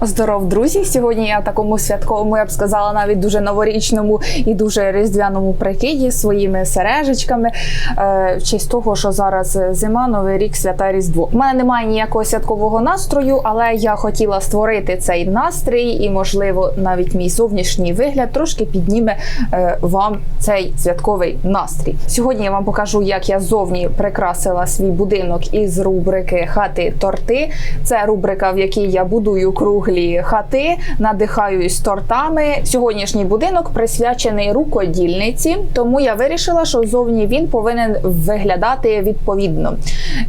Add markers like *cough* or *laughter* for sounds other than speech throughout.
Здоров, друзі! Сьогодні я такому святковому, я б сказала, навіть дуже новорічному і дуже різдвяному прикиді своїми сережечками. Е, в честь того, що зараз зима, новий рік, свята Різдво. У мене немає ніякого святкового настрою, але я хотіла створити цей настрій, і, можливо, навіть мій зовнішній вигляд трошки підніме е, вам цей святковий настрій. Сьогодні я вам покажу, як я зовні прикрасила свій будинок із рубрики Хати торти. Це рубрика, в якій я будую круглі хати, надихаюсь тортами. Сьогоднішній будинок присвячений рукодільниці, тому я вирішила, що зовні він повинен виглядати відповідно.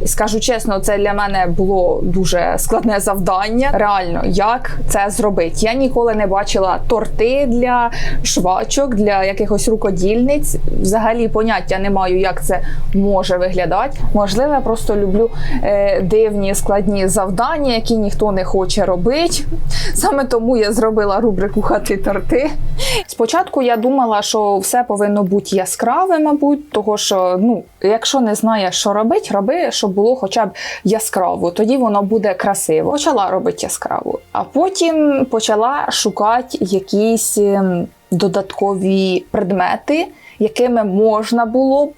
Скажу чесно, це для мене було дуже складне завдання. Реально, як це зробити? Я ніколи не бачила торти для швачок, для якихось рукодільниць. Взагалі поняття не маю, як це може виглядати. Можливо, я просто люблю е, дивні складні завдання, які ніхто не хоче робити. Саме тому я зробила рубрику хати торти. Спочатку я думала, що все повинно бути яскраве, мабуть, того що ну, якщо не знаєш, що робити, роби, щоб було хоча б яскраво. Тоді воно буде красиво. Почала робити яскраво, а потім почала шукати якісь ем, додаткові предмети, якими можна було б.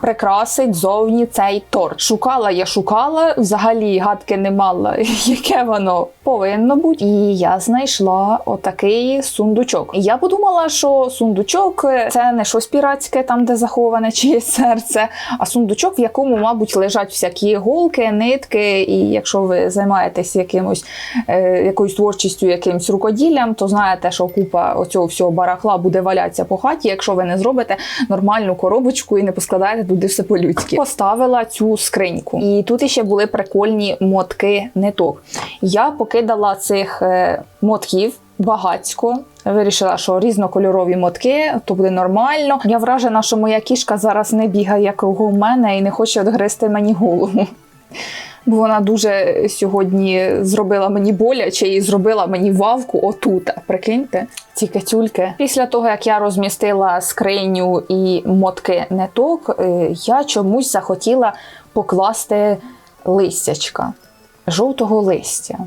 Прикрасить зовні цей торт. Шукала я шукала, взагалі гадки не мала, *laughs* яке воно повинно бути. І я знайшла отакий сундучок. Я подумала, що сундучок це не щось піратське, там де заховане чиєсь серце, а сундучок, в якому, мабуть, лежать всякі іголки, нитки. І якщо ви займаєтесь якимось е, якоюсь творчістю, якимось рукоділлям, то знаєте, що купа оцього всього барахла буде валятися по хаті, якщо ви не зробите нормальну коробочку і не поскладаєте туди все по-людськи. Поставила цю скриньку. І тут іще були прикольні мотки ниток. Я покидала цих е, мотків. Багацько вирішила, що різнокольорові мотки, то буде нормально. Я вражена, що моя кішка зараз не бігає кругом мене і не хоче відгризти мені голову. Бо вона дуже сьогодні зробила мені боляче і зробила мені вавку отут. Прикиньте, ці кацюльки. Після того, як я розмістила скриню і мотки ниток, е, я чомусь захотіла покласти листячка, жовтого листя.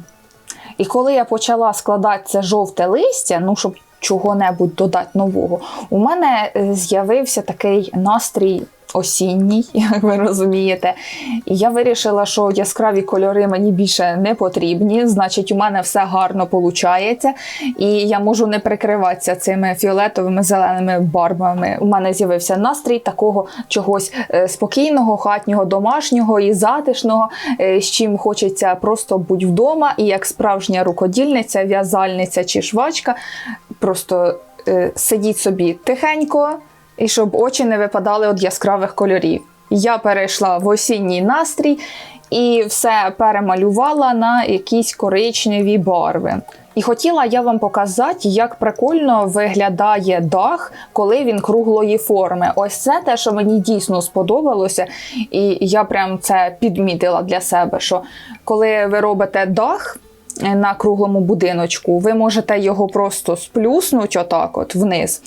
І коли я почала складати це жовте листя, ну щоб чого-небудь додати нового, у мене е, з'явився такий настрій осінній, *laughs* як ви розумієте. Я вирішила, що яскраві кольори мені більше не потрібні, значить, у мене все гарно виходить, і я можу не прикриватися цими фіолетовими зеленими барвами. У мене з'явився настрій такого чогось е, спокійного, хатнього, домашнього і затишного, е, з чим хочеться просто бути вдома, і як справжня рукодільниця, в'язальниця чи швачка, просто е, сидіть собі тихенько і щоб очі не випадали від яскравих кольорів. Я перейшла в осінній настрій і все перемалювала на якісь коричневі барви. І хотіла я вам показати, як прикольно виглядає дах, коли він круглої форми. Ось це те, що мені дійсно сподобалося, і я прям це підмітила для себе. Що коли ви робите дах на круглому будиночку, ви можете його просто сплюснути отак от вниз.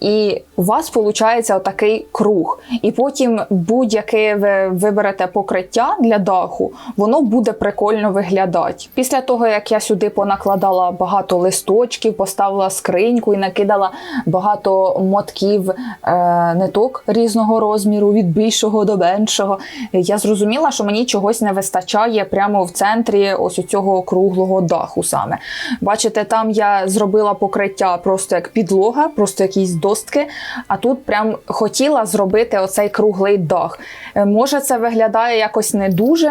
І у вас виходить отакий круг. І потім будь-яке ви виберете покриття для даху, воно буде прикольно виглядати. Після того, як я сюди понакладала багато листочків, поставила скриньку і накидала багато мотків е, ниток різного розміру, від більшого до меншого, я зрозуміла, що мені чогось не вистачає прямо в центрі ось у цього круглого даху саме. Бачите, там я зробила покриття просто як підлога, просто якісь достки. А тут прям хотіла зробити оцей круглий дах. Е, Може, це виглядає якось не дуже.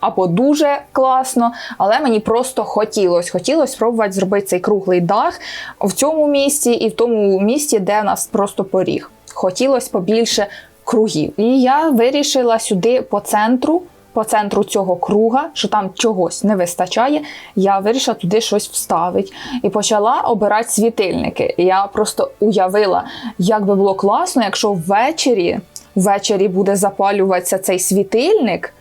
Або дуже класно, але мені просто хотілося. Хотілося спробувати зробити цей круглий дах в цьому місці і в тому місці, де нас просто поріг. Хотілося побільше кругів. І я вирішила сюди по центру по центру цього круга, що там чогось не вистачає, я вирішила туди щось вставити і почала обирати світильники. Я просто уявила, як би було класно, якщо ввечері, ввечері буде запалюватися цей світильник.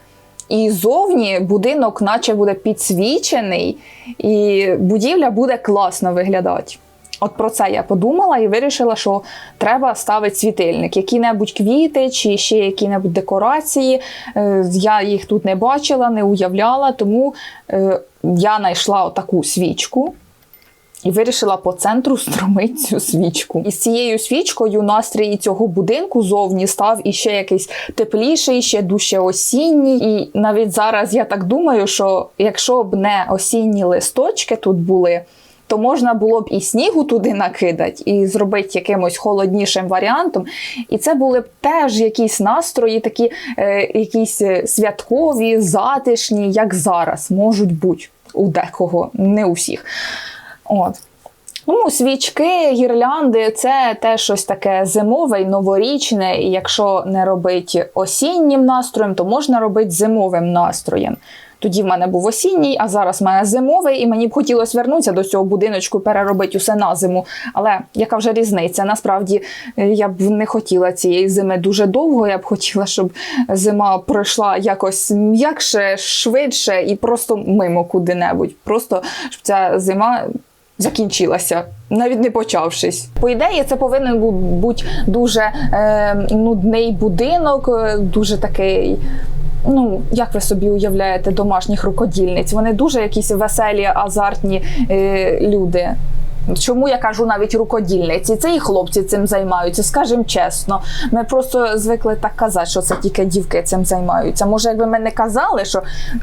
І зовні будинок, наче буде підсвічений, і будівля буде класно виглядати. От про це я подумала і вирішила, що треба ставити світильник. Які-небудь квіти чи ще які-небудь декорації. Е, Я їх тут не бачила, не уявляла, тому е, я знайшла отаку свічку. І вирішила по центру стромити цю свічку. І з цією свічкою настрій цього будинку зовні став іще якийсь тепліший, ще дужче осінній. І навіть зараз я так думаю, що якщо б не осінні листочки тут були, то можна було б і снігу туди накидати, і зробити якимось холоднішим варіантом. І це були б теж якісь настрої, такі е, якісь е, святкові, затишні, як зараз можуть бути у декого, не у всіх. От. Ну, свічки, гірлянди це теж щось таке зимове і новорічне. І якщо не робити осіннім настроєм, то можна робити зимовим настроєм. Тоді в мене був осінній, а зараз в мене зимовий, і мені б хотілося вернутися до цього будиночку, переробити усе на зиму. Але яка вже різниця? Насправді е, я б не хотіла цієї зими дуже довго. Я б хотіла, щоб зима пройшла якось м'якше, швидше і просто мимо куди-небудь. Просто щоб ця зима закінчилася, навіть не почавшись. По ідеї, це повинен бути дуже е, нудний будинок, е, дуже такий. Ну, як ви собі уявляєте домашніх рукодільниць? Вони дуже якісь веселі, азартні е, люди. Чому я кажу навіть рукодільниці? Це і хлопці цим займаються, скажімо чесно. Ми просто звикли так казати, що це тільки дівки цим займаються. Може, якби ми не казали, що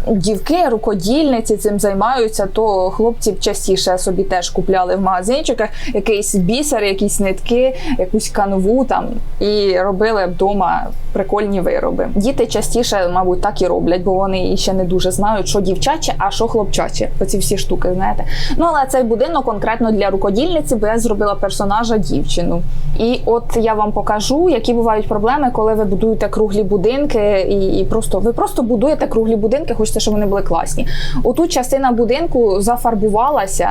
дівки, рукодільниці цим займаються, то хлопці б частіше собі теж купляли в магазинчиках якийсь бісер, якісь нитки, якусь канву там і робили вдома прикольні вироби. Діти частіше, мабуть, так і роблять, бо вони ще не дуже знають, що дівчаче, а що хлопчаче. Оці всі штуки, знаєте. Ну але цей будинок конкретно для рукодільниці, бо я зробила персонажа дівчину. І от я вам покажу, які бувають проблеми, коли ви будуєте круглі будинки, і, і просто ви просто будуєте круглі будинки, хочете, щоб вони були класні. Отут частина будинку зафарбувалася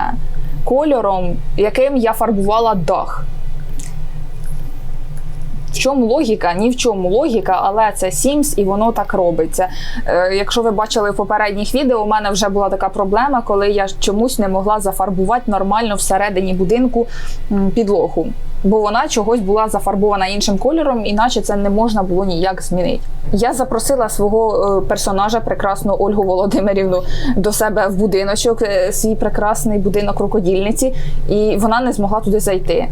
кольором, яким я фарбувала дах. В чому логіка? Ні в чому логіка, але це Sims і воно так робиться. Е, якщо ви бачили в попередніх відео, у мене вже була така проблема, коли я чомусь не могла зафарбувати нормально всередині будинку підлогу. Бо вона чогось була зафарбована іншим кольором, іначе це не можна було ніяк змінити. Я запросила свого е, персонажа, прекрасну Ольгу Володимирівну, до себе в будиночок, е, свій прекрасний будинок рукодільниці, і вона не змогла туди зайти.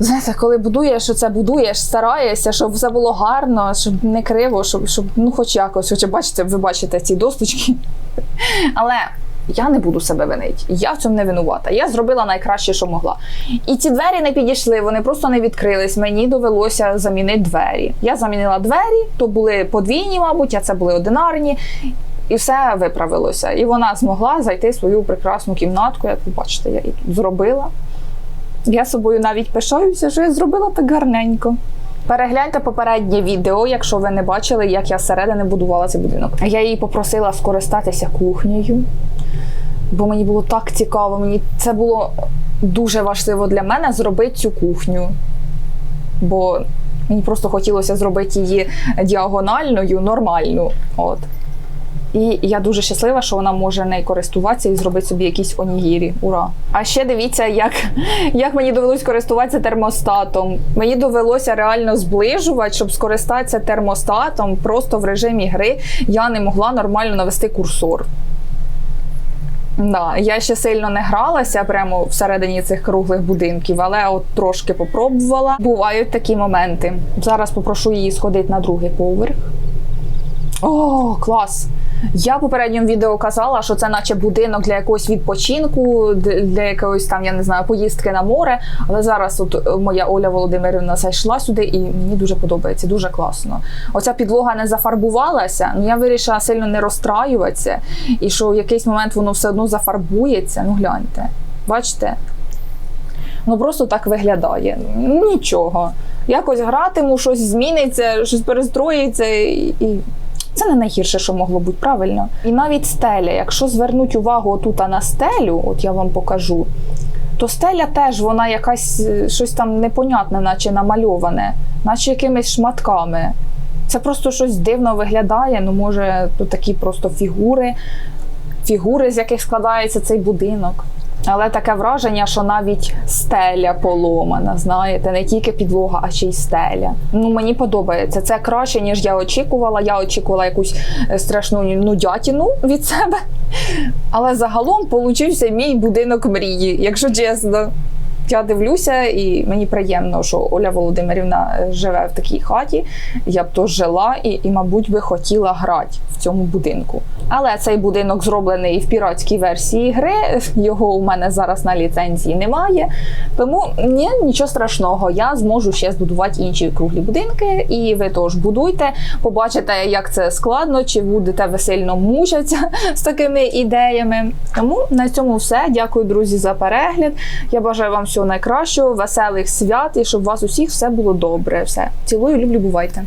Знаєте, коли будуєш, це будуєш, стараєшся, щоб все було гарно, щоб не криво, щоб, щоб ну, хоч якось, хоча бачите, ви бачите ці досточки. *laughs* Але я не буду себе винити. Я в цьому не винувата. Я зробила найкраще, що могла. І ці двері не підійшли, вони просто не відкрились. Мені довелося замінити двері. Я замінила двері, то були подвійні, мабуть, а це були одинарні. І все виправилося. І вона змогла зайти в свою прекрасну кімнатку. Як ви бачите, я її зробила. Я собою навіть пишаюся, що я зробила так гарненько. Перегляньте попереднє відео, якщо ви не бачили, як я зсередини будувала цей будинок. Я її попросила скористатися кухнею, бо мені було так цікаво. Мені це було дуже важливо для мене зробити цю кухню. Бо мені просто хотілося зробити її діагональною, нормальну. От. І я дуже щаслива, що вона може нею користуватися і зробити собі якісь онігірі. Ура! А ще дивіться, як, як мені довелось користуватися термостатом. Мені довелося реально зближувати, щоб скористатися термостатом просто в режимі гри. Я не могла нормально навести курсор. Да, я ще сильно не гралася прямо всередині цих круглих будинків, але от трошки попробувала. Бувають такі моменти. Зараз попрошу її сходити на другий поверх. О, клас! Я попередньому відео казала, що це наче будинок для якогось відпочинку, для якоїсь там, я не знаю, поїздки на море. Але зараз от е, моя Оля Володимирівна зайшла сюди, і мені дуже подобається, дуже класно. Оця підлога не зафарбувалася, ну я вирішила сильно не розстраюватися, і що в якийсь момент воно все одно зафарбується. Ну гляньте, бачите? Ну просто так виглядає. Нічого. Якось гратиму, щось зміниться, щось перестроїться і. Це не найгірше, що могло бути правильно. І навіть стеля, якщо звернуть увагу отут на стелю, от я вам покажу, то стеля теж вона якась е, щось там непонятне, наче намальоване, наче якимись шматками. Це просто щось дивно виглядає. Ну, може, тут такі просто фігури, фігури, з яких складається цей будинок. Але таке враження, що навіть стеля поломана, знаєте, не тільки підлога, а ще й стеля. Ну мені подобається. Це краще, ніж я очікувала. Я очікувала якусь е, страшну нудятіну від себе. Але загалом получився мій будинок мрії, якщо чесно. Я дивлюся, і мені приємно, що Оля Володимирівна е, живе в такій хаті. Я б теж жила і, і, мабуть, би хотіла грати в цьому будинку. Але цей будинок зроблений в піратській версії гри. *laughs* Його у мене зараз на ліцензії немає. Тому ні, нічого страшного. Я зможу ще збудувати інші круглі будинки, і ви теж будуйте. Побачите, як це складно, чи будете ви сильно мучатися *laughs* з такими ідеями. Тому на цьому все. Дякую, друзі, за перегляд. Я бажаю вам всього найкращого, веселих свят і щоб у вас усіх все було добре. Все цілую, люблю, бувайте.